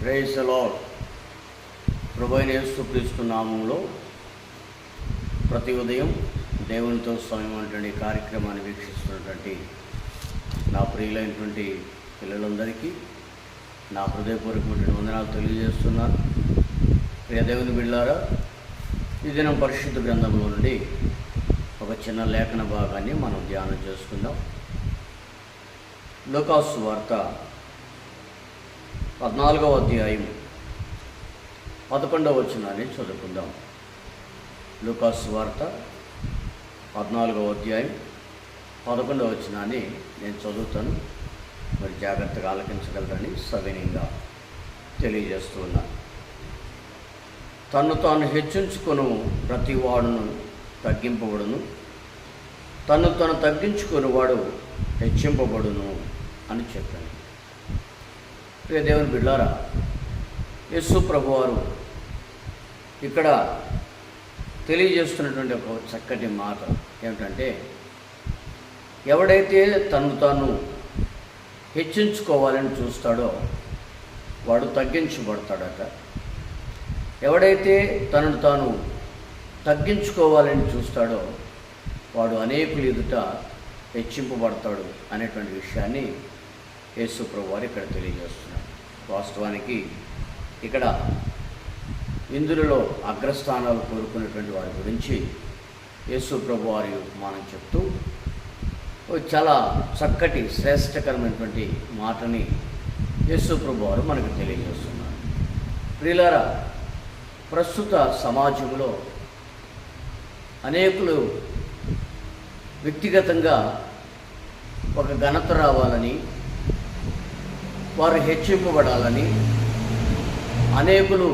Praise lord ప్రభైన యేసుక్రీస్తు నామంలో ప్రతి ఉదయం దేవునితో సమయం అటువంటి కార్యక్రమాన్ని వీక్షిస్తున్నటువంటి నా ప్రియులైనటువంటి పిల్లలందరికీ నా హృదయపూర్వకమైనటువంటి వందనాలు తెలియజేస్తున్నాను. ప్రియ దేవుని బిళ్ళారా ఈ దినం పరిశుద్ధ గ్రంథంలో నుండి ఒక చిన్న లేఖన భాగాన్ని మనం ధ్యానం చేసుకుందాం. లోకాసు వార్త పద్నాలుగవ అధ్యాయం పదకొండవ వచనాన్ని చదువుకుందాం. లూకాస్ వార్త పద్నాలుగవ అధ్యాయం పదకొండవ వచనాన్ని నేను చదువుతాను. మరి జాగ్రత్తగా ఆలకించగలరని సవినీయంగా తెలియజేస్తున్నాను తను తాను హెచ్చించుకొను ప్రతి వాడును తగ్గింపబడును. తను తను తగ్గించుకుని వాడు హెచ్చింపబడును అని చెప్పాను. ప్రియ దేవుని బిడ్డారా యేసు ప్రభువారు ఇక్కడ తెలియజేస్తున్నటువంటి ఒక చక్కటి మాట ఏమిటంటే ఎవడైతే తను తాను హెచ్చించుకోవాలని చూస్తాడో వాడు తగ్గించబడతాడట. ఎవడైతే తనను తాను తగ్గించుకోవాలని చూస్తాడో వాడు అనేకులు ఎదుట హెచ్చింపబడతాడు అనేటువంటి విషయాన్ని యేసు ప్రభు వారు ఇక్కడ తెలియజేస్తున్నారు. వాస్తవానికి ఇక్కడ ఇందులో అగ్రస్థానాలు కోరుకున్నటువంటి వారి గురించి యేసు ప్రభు వారి ఉపమానం చెప్తూ చాలా చక్కటి శ్రేష్టకరమైనటువంటి మాటని యేసు ప్రభు వారు మనకు తెలియజేస్తున్నారు. ప్రియులారా ప్రస్తుత సమాజంలో అనేకులు వ్యక్తిగతంగా ఒక ఘనత రావాలని వారు హెచ్చింపబడాలని అనేకులు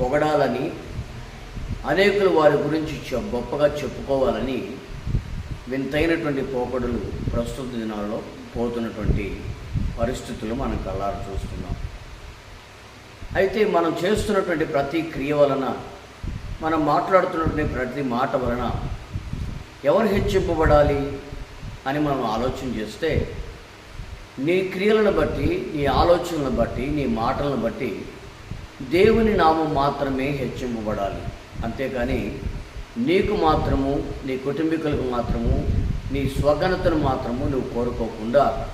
పొగడాలని అనేకులు వారి గురించి గొప్పగా చెప్పుకోవాలని వింతైనటువంటి పోకడులు ప్రస్తుత దినాల్లో పోతున్నటువంటి పరిస్థితులు మనం కళ్ళారు చూస్తున్నాం. అయితే మనం చేస్తున్నటువంటి ప్రతి క్రియ వలన మనం మాట్లాడుతున్నటువంటి ప్రతి మాట వలన ఎవరు హెచ్చింపబడాలి అని మనం ఆలోచన చేస్తే నీ క్రియలను బట్టి నీ ఆలోచనలను బట్టి నీ మాటలను బట్టి దేవుని నామం మాత్రమే హెచ్చింపబడాలి. అంతేకాని నీకు మాత్రము నీ కుటుంబీకులకు మాత్రము నీ స్వగణతను మాత్రము నువ్వు కోరుకోకుండా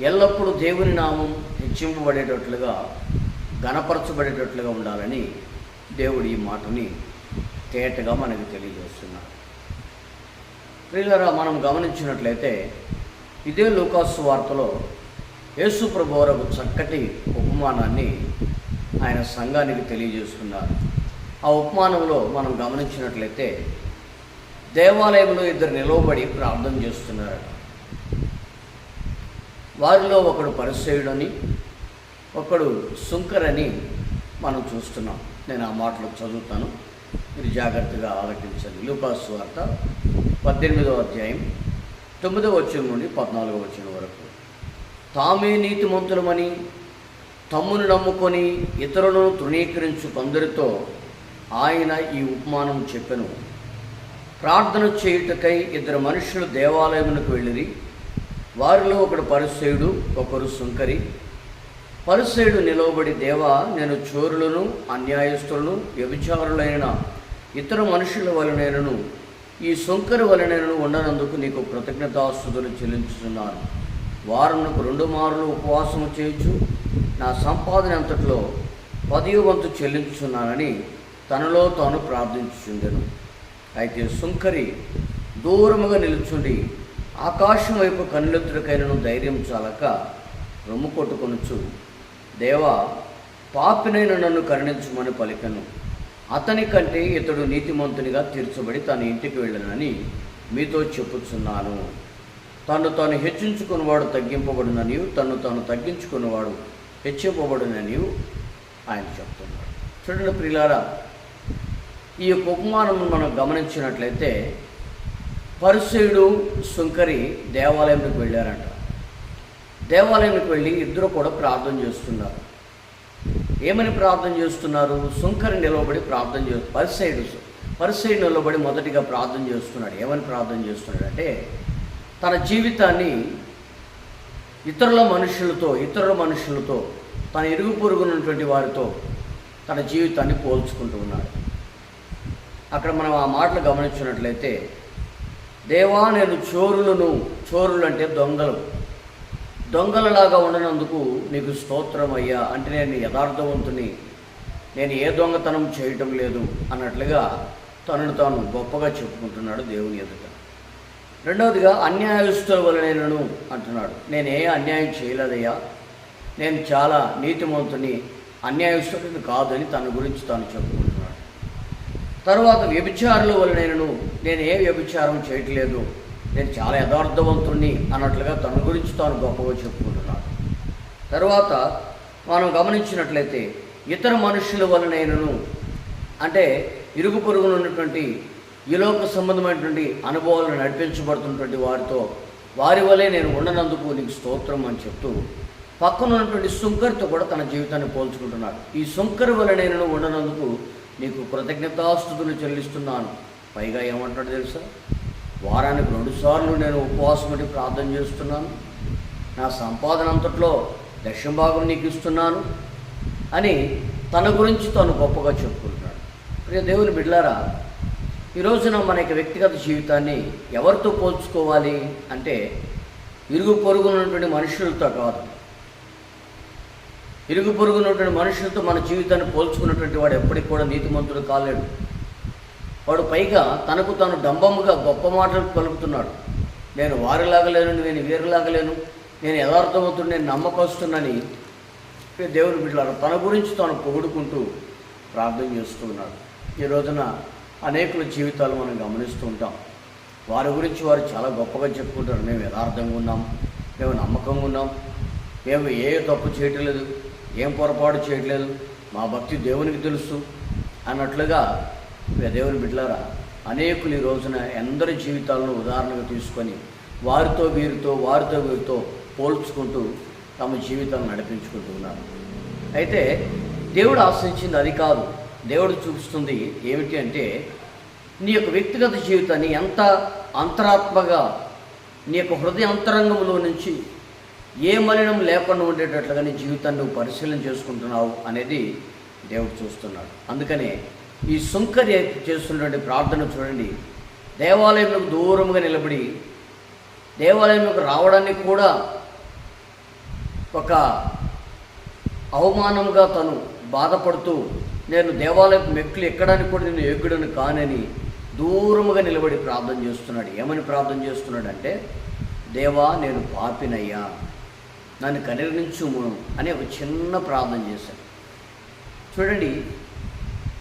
ఎల్లప్పుడూ దేవుని నామం హెచ్చింపబడేటట్లుగా గణపరచబడేటట్లుగా ఉండాలని దేవుడు ఈ మాటని తేటగా మనకు తెలియజేస్తున్నాడు. ప్రియులరా మనం గమనించినట్లయితే ఇదే లోకాసు వార్తలో యేసు ప్రభు వారు ఒక చక్కటి ఉపమానాన్ని ఆయన సంఘానికి తెలియజేస్తున్నారు. ఆ ఉపమానంలో మనం గమనించినట్లయితే దేవాలయంలో ఇద్దరు నిలవబడి ప్రార్థన చేస్తున్నారు వారిలో ఒకడు పరిచయుడని ఒకడు సుంకరని మనం చూస్తున్నాం. నేను ఆ మాటలు చదువుతాను. మీరు జాగ్రత్తగా ఆలోచించండి లూకాసు వార్త పద్దెనిమిదవ అధ్యాయం తొమ్మిదవ వచ్చిన నుండి పద్నాలుగో వచ్చిన వరకు. తామే నీతిమంతులమని తమ్మును నమ్ముకొని ఇతరులను తృణీకరించు కొందరితో ఆయన ఈ ఉపమానం చెప్పెను. ప్రార్థన చేయుటకై ఇద్దరు మనుషులు దేవాలయమునకు వెళ్ళిరి. వారిలో ఒకడు పరిసేయుడు ఒకరు సుంకరి. పరిసేయుడు నిలవబడి దేవా నేను చోరులను అన్యాయస్తులను వ్యభిచారులైన ఇతర మనుషుల వలనైనను ఈ సుంకరి వలనను ఉండనందుకు నీకు కృతజ్ఞతాస్తుతులు చెల్లించుతున్నాను వారమునకు రెండు మార్లు ఉపవాసము చేయొచ్చు నా సంపాదన అంతట్లో పదివ వంతు చెల్లించుచున్నానని తనలో తాను ప్రార్థించుచుండెను. అయితే సుంకరి దూరముగా నిలుచుండి ఆకాశం వైపు కన్నులెత్తుడికైనను ధైర్యం చాలక రొమ్ము కొట్టుకొనుచు దేవా పాపినైన నన్ను కరుణించమని పలికను. అతని కంటే ఇతడు నీతిమంతునిగా తీర్చబడి తన ఇంటికి వెళ్ళనని మీతో చెప్పుచున్నాను. తను తాను హెచ్చించుకున్నవాడు తగ్గింపబడినని తను తాను తగ్గించుకున్నవాడు హెచ్చింపబడినని ఆయన చెప్తున్నాడు. చూడండి ప్రియులారా ఈ యొక్క ఉపమానమును మనం గమనించినట్లయితే పరిసయుడు సుంకరి దేవాలయంలోకి వెళ్ళారంట. దేవాలయంలోకి వెళ్ళి ఇద్దరు కూడా ప్రార్థన చేస్తున్నారు. ఏమని ప్రార్థన చేస్తున్నారు? సుంకరి నిలవబడి ప్రార్థన చే పరిసైడు పరిసైడు నిలబడి మొదటిగా ప్రార్థన చేస్తున్నాడు. ఏమని ప్రార్థన చేస్తున్నాడు అంటే తన జీవితాన్ని ఇతరుల మనుషులతో ఇతరుల మనుషులతో తన ఇరుగు పొరుగునటువంటి వారితో తన జీవితాన్ని పోల్చుకుంటూ ఉన్నాడు. అక్కడ మనం ఆ మాటలు గమనించినట్లయితే దేవా నేను చోరులను చోరులు అంటే దొంగలు. దొంగలలాగా ఉండనందుకు నీకు స్తోత్రం అయ్యా అంటే నేను యథార్థవంతుని నేను ఏ దొంగతనం చేయటం లేదు అన్నట్లుగా తనను తాను గొప్పగా చెప్పుకుంటున్నాడు దేవుని ఎదుట. రెండవదిగా అన్యాయస్తుల వలనను అంటున్నాడు. నేను ఏ అన్యాయం చేయలేదయ్యా. నేను చాలా నీతిమంతుని అన్యాయస్తుడిని కాదని తన గురించి తాను చెప్పుకుంటున్నాడు. తర్వాత వ్యభిచారుల వలనను నేను ఏ వ్యభిచారం చేయట్లేదు. నేను చాలా యథార్థవంతుణ్ణి అన్నట్లుగా తన గురించి తాను గొప్పగా చెప్పుకుంటున్నాడు తర్వాత మనం గమనించినట్లయితే ఇతర మనుషుల వలనైనను అంటే ఇరుగు పొరుగున ఉన్నటువంటి ఈ సంబంధమైనటువంటి అనుభవాలను నడిపించబడుతున్నటువంటి వారితో వారి వలె నేను ఉండనందుకు నీకు స్తోత్రం అని చెప్తూ పక్కన ఉన్నటువంటి సుంకర్తో కూడా తన జీవితాన్ని పోల్చుకుంటున్నాడు. ఈ సుంకర్ వలె నేను ఉండనందుకు నీకు కృతజ్ఞతాస్తుతులు చెల్లిస్తున్నాను. పైగా ఏమంటాడు తెలుసా? వారానికి రెండుసార్లు నేను ఉపవాసం ఉండి ప్రార్థన చేస్తున్నాను. నా సంపాదన అంతట్లో దక్షిణ భాగం నీకు ఇస్తున్నాను అని తన గురించి తను గొప్పగా చెప్పుకుంటున్నాడు. ప్రియ దేవుని బిడ్లారా ఈరోజున మన యొక్క వ్యక్తిగత జీవితాన్ని ఎవరితో పోల్చుకోవాలి అంటే ఇరుగు పొరుగునటువంటి మనుషులతో కాదు. ఇరుగు పొరుగునటువంటి మనుషులతో మన జీవితాన్ని పోల్చుకున్నటువంటి వాడు ఎప్పటికి కూడా నీతిమంతుడు కాలేడు. వాడు పైగా తనకు తాను డంబముగా గొప్ప మాటలు పలుకుతున్నాడు. నేను వారిలాగా లేను నేను వీరిలాగలేను నేను యథార్థవంతుడు నేను నమ్మకస్తున్నని దేవుని బిడ్డలారు తన గురించి తాను పొగుడుకుంటూ ప్రార్థన చేస్తున్నాడు ఈ రోజున అనేకుల జీవితాలు మనం గమనిస్తూ ఉంటాం. వారి గురించి వారు చాలా గొప్పగా చెప్పుకుంటారు. మేము యథార్థంగా ఉన్నాం మేము నమ్మకంగా ఉన్నాం మేము ఏ తప్పు చేయటం లేదు ఏం పొరపాటు చేయట్లేదు మా భక్తి దేవునికి తెలుసు అన్నట్లుగా దేవుని బిడ్డలారా అనేకులు ఈ రోజున ఎందరి జీవితాలను ఉదాహరణగా తీసుకొని వారితో వీరితో వారితో వీరితో పోల్చుకుంటూ తమ జీవితాలను నడిపించుకుంటున్నారు అయితే దేవుడు ఆశించింది అది కాదు. దేవుడు చూపిస్తుంది ఏమిటి అంటే నీ యొక్క వ్యక్తిగత జీవితాన్ని ఎంత అంతరాత్మగా నీ యొక్క హృదయ అంతరంగంలో నుంచి ఏ మలినం లేకుండా ఉండేటట్లుగా నీ జీవితాన్ని నువ్వు పరిశీలన చేసుకుంటున్నావు అనేది దేవుడు చూస్తున్నాడు. అందుకనే ఈ సుంకరి చేస్తున్నటువంటి ప్రార్థన చూడండి. దేవాలయంలో దూరంగా నిలబడి దేవాలయంలోకి రావడానికి కూడా ఒక అవమానంగా తను బాధపడుతూ నేను దేవాలయం మెక్కులు ఎక్కడానికి కూడా నేను ఎగ్గుడను కానని దూరముగా నిలబడి ప్రార్థన చేస్తున్నాడు. ఏమని ప్రార్థన చేస్తున్నాడంటే దేవా నేను పాపినయ్యా నన్ను కనికరించుము అనే ఒక చిన్న ప్రార్థన చేశాడు. చూడండి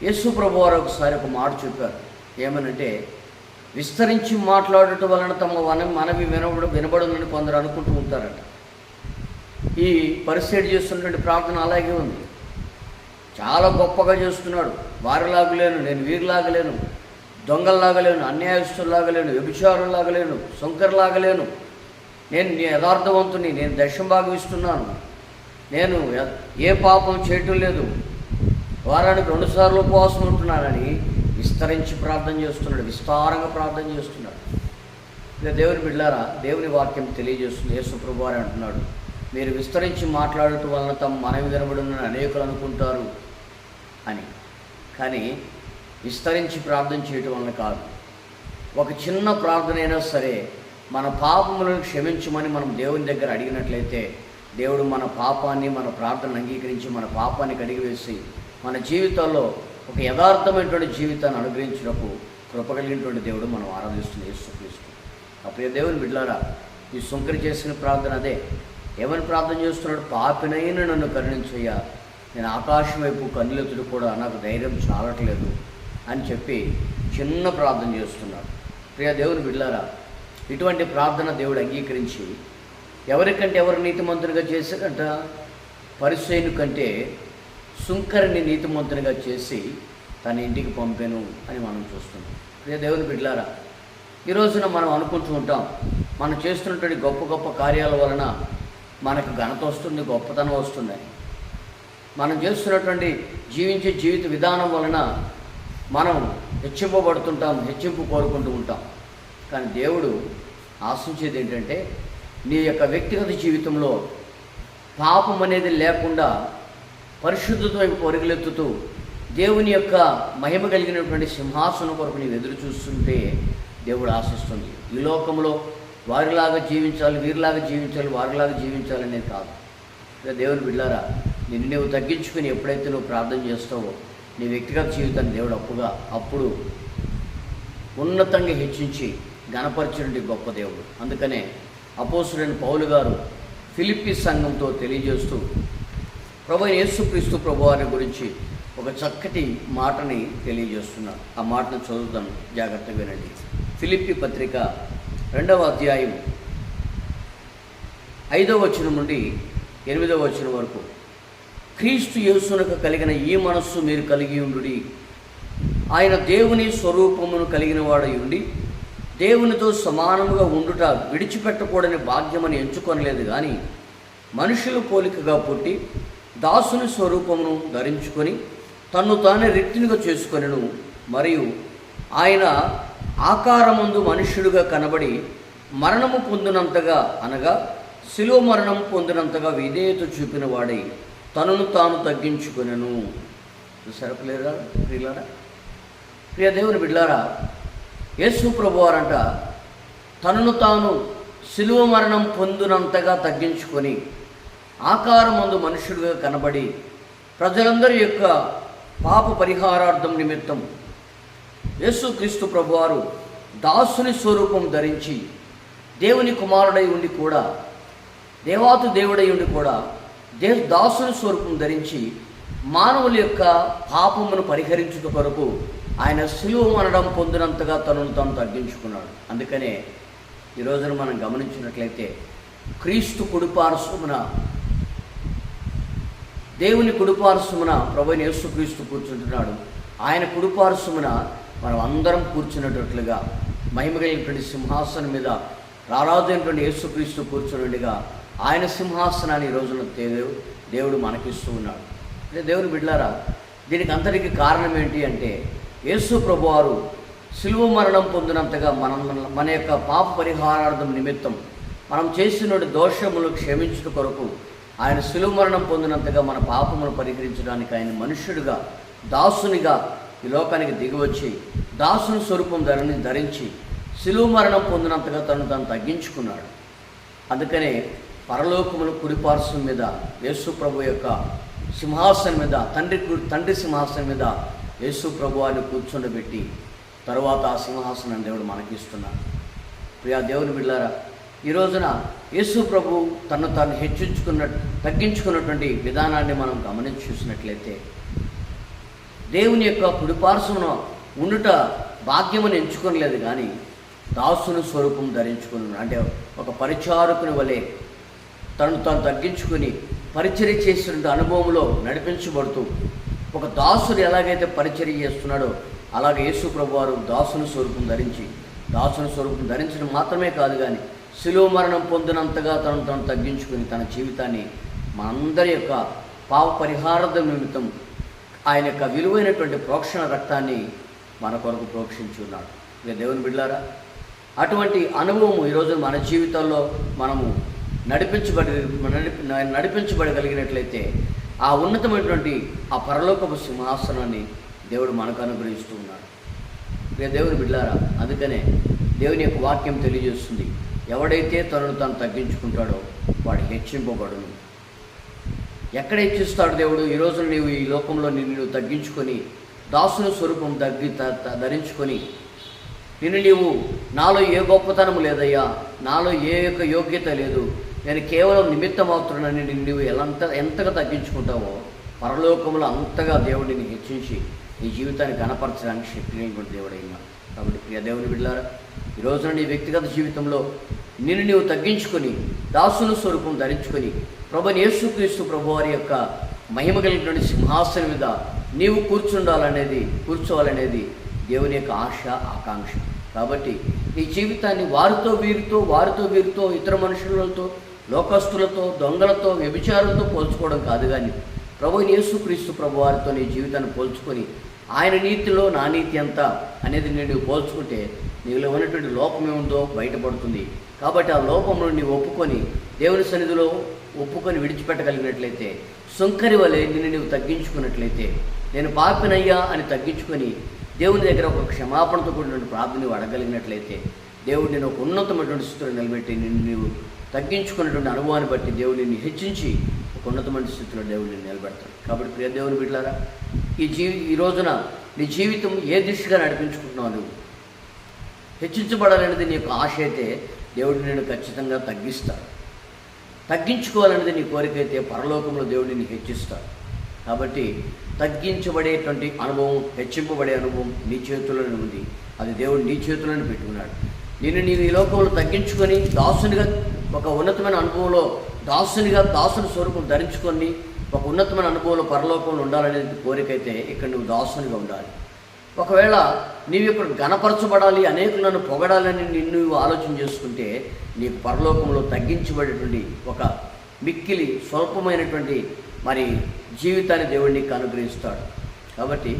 యేసు ప్రభు వారు ఒకసారి ఒక మాట చెప్పారు. ఏమనంటే విస్తరించి మాట్లాడటం వలన తమ వన మనవి వినబడు వినబడునని కొందరు అనుకుంటూ ఉంటారట. ఈ పరిస్థితి చేస్తున్నటువంటి ప్రార్థన అలాగే ఉంది. చాలా గొప్పగా చేస్తున్నాడు. వారిలాగలేను నేను వీరిలాగలేను దొంగల్లాగలేను అన్యాయస్తుల్లాగలేను వ్యభిచారులాగలేను శంకర్లాగలేను నేను నీ యథార్థవంతుని నేను దశం భాగవిస్తున్నాను నేను ఏ పాపం చేయటం లేదు. వారానికి రెండుసార్లు ఉపవాసం ఉంటున్నానని విస్తరించి ప్రార్థన చేస్తున్నాడు విస్తారంగా ప్రార్థన చేస్తున్నాడు. ఇక దేవుని బిడ్డారా దేవుని వాక్యం తెలియజేస్తుంది. యేసు వారు అంటున్నాడు మీరు విస్తరించి మాట్లాడటం వలన తమ మనవి వినబడిన అనేకులు అనుకుంటారు అని. కానీ విస్తరించి ప్రార్థన చేయటం వలన కాదు. ఒక చిన్న ప్రార్థన అయినా సరే మన పాపములను క్షమించమని మనం దేవుని దగ్గర అడిగినట్లయితే దేవుడు మన పాపాన్ని మన ప్రార్థనను అంగీకరించి మన పాపాన్ని కడిగివేసి మన జీవితాల్లో ఒక యథార్థమైనటువంటి జీవితాన్ని అనుగ్రహించినప్పుడు కృపగలిగినటువంటి దేవుడు మనం ఆరాధిస్తున్న యేసుక్రీస్తు. అప్పుడు దేవుని బిడ్డారా ఈ శుంకరి చేసిన ప్రార్థన అదే. ఏమని ప్రార్థన చేస్తున్నాడు? పాపినైన నన్ను కరుణించయ్యా. నేను ఆకాశం వైపు కన్నులెత్తుడు కూడా నాకు ధైర్యం చాలట్లేదు అని చెప్పి చిన్న ప్రార్థన చేస్తున్నాడు. ప్రియ దేవుని బిడ్డారా ఇటువంటి ప్రార్థన దేవుడు అంగీకరించి ఎవరికంటే ఎవరు నీతిమంతునిగా చేశారంట? పరిశైను కంటే సుంకరిని నీతిమంతునిగా చేసి తన ఇంటికి పంపాను అని మనం చూస్తున్నాం. ప్రియ దేవుని బిడ్లారా ఈ రోజున మనం అనుకుంటూ ఉంటాం మనం చేస్తున్నటువంటి గొప్ప గొప్ప కార్యాల వలన మనకు ఘనత వస్తుంది గొప్పతనం వస్తుంది. మనం చేస్తున్నటువంటి జీవించే జీవిత విధానం వలన మనం హెచ్చింపబడుతుంటాం హెచ్చింపు కోరుకుంటూ ఉంటాం. కానీ దేవుడు ఆశించేది ఏంటంటే నీ యొక్క వ్యక్తిగత జీవితంలో పాపం అనేది లేకుండా పరిశుద్ధత వైపు పరుగులెత్తుతూ దేవుని యొక్క మహిమ కలిగినటువంటి సింహాసనం కొరకు నీవు ఎదురు చూస్తుంటే దేవుడు ఆశిస్తుంది. ఈ లోకంలో వారిలాగా జీవించాలి వీరిలాగా జీవించాలి వారిలాగా జీవించాలి అనేది కాదు. ఇక దేవుని బిడ్డారా నిన్ను నువ్వు తగ్గించుకుని ఎప్పుడైతే నువ్వు ప్రార్థన చేస్తావో నీ వ్యక్తిగత జీవితాన్ని దేవుడు అప్పుగా అప్పుడు ఉన్నతంగా హెచ్చించి గణపరిచినటువంటి గొప్ప దేవుడు. అందుకనే అపోసుడైన పౌలు గారు ఫిలిప్పి సంఘంతో తెలియజేస్తూ ప్రభు యేసుక్రీస్తు ప్రభు వారి గురించి ఒక చక్కటి మాటని తెలియజేస్తున్నారు ఆ మాటను చదువుతాం జాగ్రత్తగా వినండి. ఫిలిప్పి పత్రిక రెండవ అధ్యాయం ఐదవ వచనం నుండి ఎనిమిదవ వచనం వరకు. క్రీస్తు యేసునకు కలిగిన ఈ మనస్సు మీరు కలిగి ఉండుడి. ఆయన దేవుని స్వరూపమును కలిగిన వాడై ఉండి దేవునితో సమానముగా ఉండుట విడిచిపెట్టకూడని భాగ్యమని ఎంచుకొనలేదు కానీ మనుషుల పోలికగా పుట్టి దాసుని స్వరూపమును ధరించుకొని తన్ను తానే రిక్తినిగా చేసుకొనెను. మరియు ఆయన ఆకారమందు మనుష్యుడుగా కనబడి మరణము పొందినంతగా అనగా శిలువ మరణం పొందినంతగా విధేయత చూపిన వాడై తనను తాను తగ్గించుకొనెను. సరపలేరా ప్రియులారా ప్రియులారా? ప్రియ దేవుని బిడ్లారా యేసు ప్రభువారంట తనను తాను శిలువ మరణం పొందినంతగా తగ్గించుకొని ఆకారం అందు మనుషుడిగా కనబడి ప్రజలందరి యొక్క పాప పరిహారార్థం నిమిత్తం యేసుక్రీస్తు ప్రభువారు దాసుని స్వరూపం ధరించి దేవుని కుమారుడై ఉండి కూడా దేవాతు దేవుడై ఉండి కూడా దే దాసుని స్వరూపం ధరించి మానవుల యొక్క పాపమును పరిహరించుట కొరకు ఆయన శిలువ మనడం పొందినంతగా తనను తాను తగ్గించుకున్నాడు. అందుకనే ఈ రోజున మనం గమనించినట్లయితే క్రీస్తు కుడిపార్శ్వమున దేవుని కుడుపారుసుమున ప్రభుని యేసుక్రీస్తు కూర్చుంటున్నాడు. ఆయన కుడుపారుసుమున మనం అందరం కూర్చున్నట్లుగా మహిమ కలిగినటువంటి సింహాసనం మీద రారాజైనటువంటి యేసుక్రీస్తు కూర్చున్నట్టుగా ఆయన సింహాసనాన్ని ఈ రోజున దేవుడు దేవుడు మనకిస్తూ ఉన్నాడు. అంటే దేవుని బిడ్లారా దీనికి అంతటికి కారణం ఏంటి అంటే యేసు ప్రభువారు శిలువ మరణం పొందినంతగా మనం మన యొక్క పాప పరిహారార్థం నిమిత్తం మనం చేసిన దోషములు క్షమించుట కొరకు ఆయన శిలువ మరణం పొందినంతగా మన పాపమును పరిహరించడానికి ఆయన మనుష్యుడిగా దాసునిగా ఈ లోకానికి దిగివచ్చి దాసుని స్వరూపం ధరని ధరించి శిలువ మరణం పొందినంతగా తను తను తగ్గించుకున్నాడు. అందుకనే పరలోకములు కుడిపార్శ్వం మీద యేసు ప్రభు యొక్క సింహాసనం మీద తండ్రి తండ్రి సింహాసనం మీద యేసు ప్రభువాన్ని కూర్చుండబెట్టి తరువాత ఆ సింహాసనం దేవుడు మనకిస్తున్నాడు. ప్రియా దేవుని బిళ్ళారా ఈ రోజున యేసు ప్రభు తను తాను హెచ్చించుకున్న తగ్గించుకున్నటువంటి విధానాన్ని మనం గమనించి చూసినట్లయితే దేవుని యొక్క కుడిపార్శ్వన ఉండుట భాగ్యమని ఎంచుకోలేదు కానీ దాసుని స్వరూపం ధరించుకుని అంటే ఒక పరిచారకుని వలె తను తాను తగ్గించుకుని పరిచర్య చేసిన అనుభవంలో నడిపించబడుతూ ఒక దాసుడు ఎలాగైతే పరిచర్య చేస్తున్నాడో అలాగే యేసు ప్రభు వారు దాసుని స్వరూపం ధరించి దాసుని స్వరూపం ధరించడం మాత్రమే కాదు కానీ శిలువ మరణం పొందినంతగా తను తను తగ్గించుకుని తన జీవితాన్ని మనందరి యొక్క పాప పరిహారద నిమిత్తం ఆయన యొక్క విలువైనటువంటి ప్రోక్షణ రక్తాన్ని మన కొరకు ప్రోక్షించి ఉన్నాడు. ఇక దేవుని బిడ్డారా అటువంటి అనుభవం ఈరోజు మన జీవితాల్లో మనము నడిపించబడి నడిపి నడిపించబడగలిగినట్లయితే ఆ ఉన్నతమైనటువంటి ఆ పరలోకపు సింహాసనాన్ని దేవుడు మనకు అనుగ్రహిస్తూ ఉన్నాడు. ఇక దేవుని బిడ్డారా అందుకనే దేవుని యొక్క వాక్యం తెలియజేస్తుంది. ఎవడైతే తనను తను తగ్గించుకుంటాడో వాడు హెచ్చింపబడును. ఎక్కడ హెచ్చిస్తాడు దేవుడు? ఈ రోజు నీవు ఈ లోకంలో నిన్ను తగ్గించుకొని దాసుని స్వరూపం తగ్గి త- ధరించుకొని నిన్ను నీవు నాలో ఏ గొప్పతనం లేదయ్యా నాలో ఏ యొక్క యోగ్యత లేదు నేను కేవలం నిమిత్తం అవుతున్నానని నిన్ను నీవు ఎలంత ఎంతగా తగ్గించుకుంటావో పరలోకంలో అంతగా దేవుడిని హెచ్చించి నీ జీవితాన్ని గణపరచడానికి శక్తి దేవుడైనా. కాబట్టి ప్రియ దేవుని బిడ్డారా ఈ రోజున నీ వ్యక్తిగత జీవితంలో నిన్ను నీవు తగ్గించుకొని దాసుని స్వరూపం ధరించుకొని ప్రభు యేసుక్రీస్తు ప్రభు వారి యొక్క మహిమ కలిగినటువంటి సింహాసనం మీద నీవు కూర్చుండాలనేది కూర్చోవాలనేది దేవుని యొక్క ఆశ ఆకాంక్ష. కాబట్టి నీ జీవితాన్ని వారితో వీరితో వారితో వీరితో ఇతర మనుషులతో లోకస్తులతో దొంగలతో వ్యభిచారులతో పోల్చుకోవడం కాదు కానీ ప్రభు యేసుక్రీస్తు ప్రభు వారితో నీ జీవితాన్ని పోల్చుకొని ఆయన నీతిలో నా నీతి ఎంత అనేది నేను పోల్చుకుంటే నీలో ఉన్నటువంటి లోపం ఏముందో బయటపడుతుంది. కాబట్టి ఆ లోపమును నీవు ఒప్పుకొని దేవుని సన్నిధిలో ఒప్పుకొని విడిచిపెట్టగలిగినట్లయితే సుంకరి వలె నిన్ను నీవు తగ్గించుకున్నట్లయితే నేను పాపినయ్యా అని తగ్గించుకొని దేవుని దగ్గర ఒక క్షమాపణతో కూడిన ప్రార్థన నీవు అడగలిగినట్లయితే దేవుడు నేను ఒక ఉన్నతమైనటువంటి స్థితిలో నిలబెట్టి నిన్ను నీవు తగ్గించుకున్నటువంటి అనుభవాన్ని బట్టి దేవుడు నిన్ను హెచ్చించి ఉన్నతమైన స్థితిలో దేవుడు నిన్ను నిలబెడతాడు కాబట్టి ప్రియ దేవుని బిడ్డలారా ఈ జీవి ఈ రోజున నీ జీవితం ఏ దిశగా నడిపించుకుంటున్నావు నువ్వు? హెచ్చించబడాలనేది నీ యొక్క ఆశ అయితే దేవుడు నేను ఖచ్చితంగా తగ్గిస్తాడు. తగ్గించుకోవాలనేది నీ కోరిక అయితే పరలోకంలో దేవుడు నిన్ను హెచ్చిస్తాడు. కాబట్టి తగ్గించబడేటువంటి అనుభవం హెచ్చింపబడే అనుభవం నీ చేతుల్లోనే ఉంది. అది దేవుడు నీ చేతుల్లోనే పెట్టుకున్నాడు. నిన్ను నీవు ఈ లోకంలో తగ్గించుకొని దాసునిగా ఒక ఉన్నతమైన అనుభవంలో దాసునిగా దాసుని స్వరూపం ధరించుకొని ఒక ఉన్నతమైన అనుభవంలో పరలోకంలో ఉండాలనేది కోరికైతే ఇక్కడ నువ్వు దాసునిగా ఉండాలి. ఒకవేళ నీవు ఇక్కడ గణపరచబడాలి అనేకులు నన్ను పొగడాలని నిన్ను నువ్వు ఆలోచన చేసుకుంటే నీకు పరలోకంలో తగ్గించబడేటువంటి ఒక మిక్కిలి స్వల్పమైనటువంటి మరి జీవితాన్ని దేవుడు నీకు అనుగ్రహిస్తాడు. కాబట్టి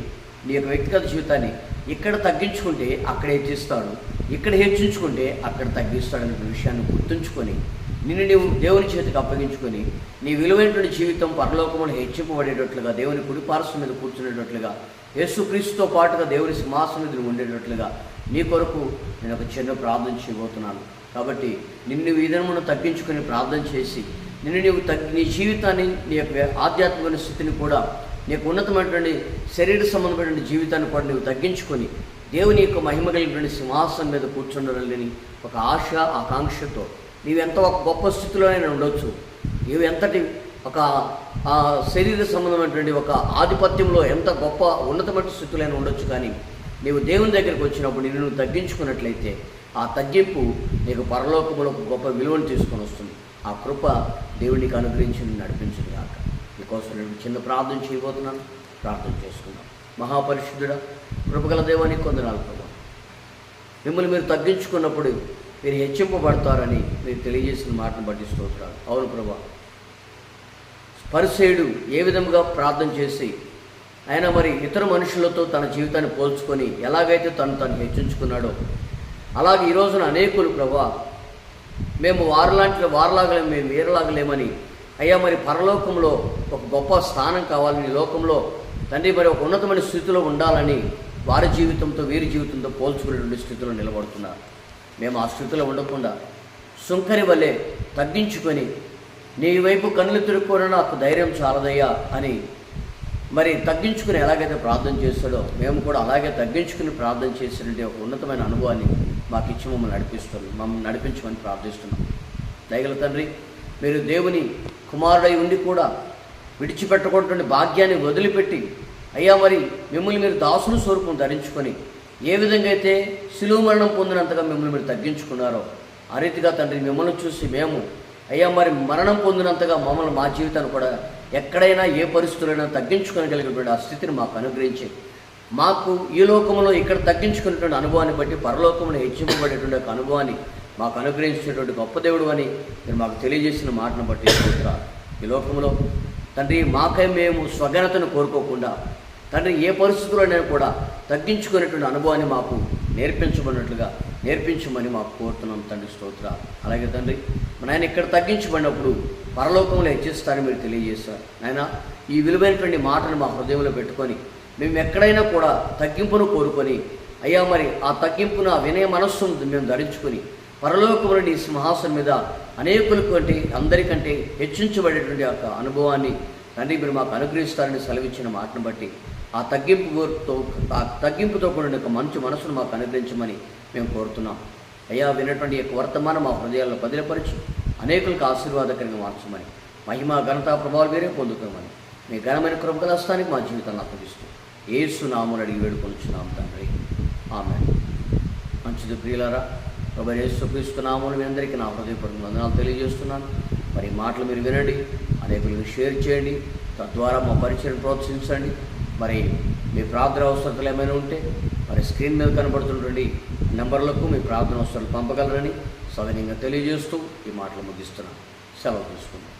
నీ యొక్క వ్యక్తిగత జీవితాన్ని ఇక్కడ తగ్గించుకుంటే అక్కడ హెచ్చిస్తాడు ఇక్కడ హెచ్చించుకుంటే అక్కడ తగ్గిస్తాడనే విషయాన్ని గుర్తుంచుకొని నిన్ను నీవు దేవుని చేతికి అప్పగించుకొని నీ విలువైనటువంటి జీవితం పరలోకములు హెచ్చింపబడేటట్లుగా దేవుని కుడిపార్శ్వం మీద కూర్చునేటట్లుగా యేసుక్రీస్తుతో పాటుగా దేవుని సింహాసనం మీద ఉండేటట్లుగా నీ కొరకు నేను ఒక చిన్న ప్రార్థన చేయబోతున్నాను. కాబట్టి నిన్ను ఈ తగ్గించుకొని ప్రార్థన చేసి నిన్ను నీవు తగ్గి నీ జీవితాన్ని నీ యొక్క ఆధ్యాత్మిక స్థితిని కూడా నీకు ఉన్నతమైనటువంటి శరీర సంబంధమైనటువంటి జీవితాన్ని కూడా నీవు తగ్గించుకొని దేవుని యొక్క మహిమ కలిగినటువంటి సింహాసనం మీద కూర్చుండాలని ఒక ఆశ ఆకాంక్షతో నీవెంత ఒక గొప్ప స్థితిలోనైనా ఉండొచ్చు. నీవెంతటి ఎంతటి ఒక శరీర సంబంధమైనటువంటి ఒక ఆధిపత్యంలో ఎంత గొప్ప ఉన్నతమైన స్థితిలో ఉండొచ్చు కానీ నీవు దేవుని దగ్గరికి వచ్చినప్పుడు నిన్ను నువ్వు తగ్గించుకున్నట్లయితే ఆ తగ్గింపు నీకు పరలోకములో గొప్ప విలువను తీసుకొని వస్తుంది. ఆ కృప దేవునికి అనుగ్రహించి నడిపించింది కాక మీకోసం నేను చిన్న ప్రార్థన చేయబోతున్నాను. ప్రార్థన చేసుకుందాం. మహాపరిశుద్ధుడ కృపగల దేవానికి కొందనాలు ప్రభావం మిమ్మల్ని మీరు తగ్గించుకున్నప్పుడు మీరు హెచ్చింపబడతారని మీరు తెలియజేసిన మాటను బట్టి స్తోత్రాలు. అవును ప్రభా. పరిసేయుడు ఏ విధంగా ప్రార్థన చేసి ఆయన మరి ఇతర మనుషులతో తన జీవితాన్ని పోల్చుకొని ఎలాగైతే తను తను హెచ్చించుకున్నాడో అలాగే ఈ రోజున అనేకులు ప్రభా మేము వారిలాంటి వారలాగలేము మేము వీరలాగలేమని అయ్యా మరి పరలోకంలో ఒక గొప్ప స్థానం కావాలని లోకంలో తండ్రి మరి ఒక ఉన్నతమైన స్థితిలో ఉండాలని వారి జీవితంతో వీరి జీవితంతో పోల్చుకునేటువంటి స్థితిలో నిలబడుతున్నారు. మేము ఆ స్థితిలో ఉండకుండా సుంకరి వలె తగ్గించుకొని నీ వైపు కన్నులు తిరుక్కోవడం నాకు ధైర్యం చాలదయ్యా అని మరి తగ్గించుకుని ఎలాగైతే ప్రార్థన చేస్తాడో మేము కూడా అలాగే తగ్గించుకుని ప్రార్థన చేసినటువంటి ఒక ఉన్నతమైన అనుభవాన్ని మాకు ఇచ్చి మమ్మల్ని నడిపిస్తుంది మమ్మల్ని నడిపించమని ప్రార్థిస్తున్నాం. దయగల తండ్రి మీరు దేవుని కుమారుడై ఉండి కూడా విడిచిపెట్టకుండా భాగ్యాన్ని వదిలిపెట్టి అయ్యా మరి మిమ్మల్ని మీరు దాసుని స్వరూపం ధరించుకొని ఏ విధంగా అయితే శిలువ మరణం పొందినంతగా మిమ్మల్ని మీరు తగ్గించుకున్నారో ఆ రీతిగా తండ్రి మిమ్మల్ని చూసి మేము అయ్యా మరి మరణం పొందినంతగా మమ్మల్ని మా జీవితాన్ని కూడా ఎక్కడైనా ఏ పరిస్థితులైనా తగ్గించుకోగలిగినటువంటి ఆ స్థితిని మాకు అనుగ్రహించి. మాకు ఈ లోకంలో ఇక్కడ తగ్గించుకునేటువంటి అనుభవాన్ని బట్టి పరలోకంలో హెచ్చింపబడేటువంటి ఒక అనుభవాన్ని మాకు అనుగ్రహించినటువంటి గొప్ప దేవుడు అని మీరు మాకు తెలియజేసిన మాటను బట్టి ఈ లోకంలో తండ్రి మాకై మేము స్వగనతను కోరుకోకుండా తండ్రి ఏ పరిస్థితుల్లోనైనా కూడా తగ్గించుకునేటువంటి అనుభవాన్ని మాకు నేర్పించబడినట్లుగా నేర్పించమని మాకు కోరుతున్నాం తండ్రి స్తోత్ర. అలాగే తండ్రి మన ఇక్కడ తగ్గించబడినప్పుడు పరలోకంలో హెచ్చిస్తారని మీరు తెలియజేస్తారు. ఆయన ఈ విలువైనటువంటి మాటను మా హృదయంలో పెట్టుకొని మేము ఎక్కడైనా కూడా తగ్గింపును కోరుకొని అయ్యా మరి ఆ తగ్గింపును ఆ వినయ మనస్సును మేము ధరించుకొని పరలోకంలో నీ సింహాసనం మీద అనేకుల కంటే అందరికంటే హెచ్చించబడేటువంటి యొక్క అనుభవాన్ని తండ్రి మీరు మాకు అనుగ్రహిస్తారని సెలవిచ్చిన మాటను బట్టి ఆ తగ్గింపుతో ఆ తగ్గింపుతో కూడిన ఒక మంచి మనసును మాకు అనుగ్రహించమని మేము కోరుతున్నాం. అయ్యా వినటువంటి యొక్క వర్తమానం మా హృదయాల్లో బదిలపరిచి. అనేకులకు ఆశీర్వాదకరంగా మార్చమని మహిమ ఘనత ప్రభావాలు వేరే పొందుకోమని మీ ఘనమైన కృపగలస్తానికి మా జీవితాన్ని అప్పగిస్తూ ఏసు నామని అడిగి వేడుకొనిచ్చున్నాం తండ్రి. ఆమె మంచిది ప్రియులారా ప్రభు యేసుక్రీస్తు నామములు మీ అందరికీ నా హృదయపూర్వక వందనాలు తెలియజేస్తున్నాను. మరి మాటలు మీరు వినండి అనేకులకు షేర్ చేయండి తద్వారా మా పరిచయం ప్రోత్సహించండి. మరి మీ ప్రార్థన అవసరతలు ఏమైనా ఉంటే మరి స్క్రీన్ మీద కనబడుతున్నటువంటి నెంబర్లకు మీ ప్రార్థన అవసరాలు పంపగలరని సవినీయంగా తెలియజేస్తూ ఈ మాటలు ముగిస్తున్నాను. సెలవు తీసుకుందాం.